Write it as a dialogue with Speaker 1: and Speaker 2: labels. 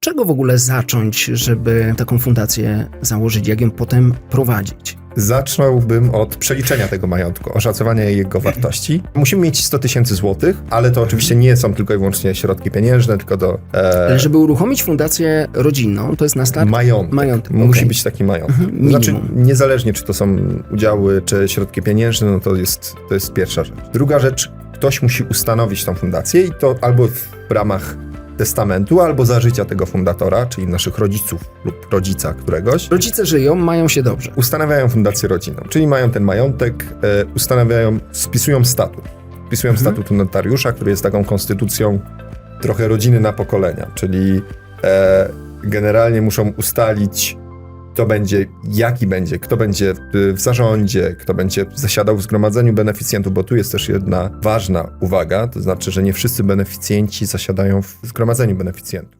Speaker 1: czego w ogóle zacząć, żeby taką fundację założyć, jak ją potem prowadzić?
Speaker 2: Zacząłbym od przeliczenia tego majątku, oszacowania jego wartości. Musimy mieć 100 tysięcy złotych, ale to oczywiście nie są tylko i wyłącznie środki pieniężne, tylko do e,
Speaker 1: Ale żeby uruchomić fundację rodzinną, to jest na start
Speaker 2: majątek.
Speaker 1: majątek,
Speaker 2: Musi
Speaker 1: okej.
Speaker 2: być taki majątek.
Speaker 1: Mhm,
Speaker 2: znaczy, niezależnie czy to są udziały, czy środki pieniężne, no to jest, to jest pierwsza rzecz. Druga rzecz, ktoś musi ustanowić tą fundację i to albo w ramach testamentu, albo za życia tego fundatora, czyli naszych rodziców lub rodzica któregoś.
Speaker 1: Rodzice żyją, mają się dobrze.
Speaker 2: ustanawiają fundację rodzinną, czyli mają ten majątek, e, ustanawiają, spisują statut. Spisują
Speaker 1: Mhm.
Speaker 2: statut notariusza, który jest taką konstytucją trochę rodziny na pokolenia, czyli e, generalnie muszą ustalić, kto będzie, jaki będzie, kto będzie w- w zarządzie, kto będzie zasiadał w zgromadzeniu beneficjentów, bo tu jest też jedna ważna uwaga, to znaczy, że nie wszyscy beneficjenci zasiadają w zgromadzeniu beneficjentów.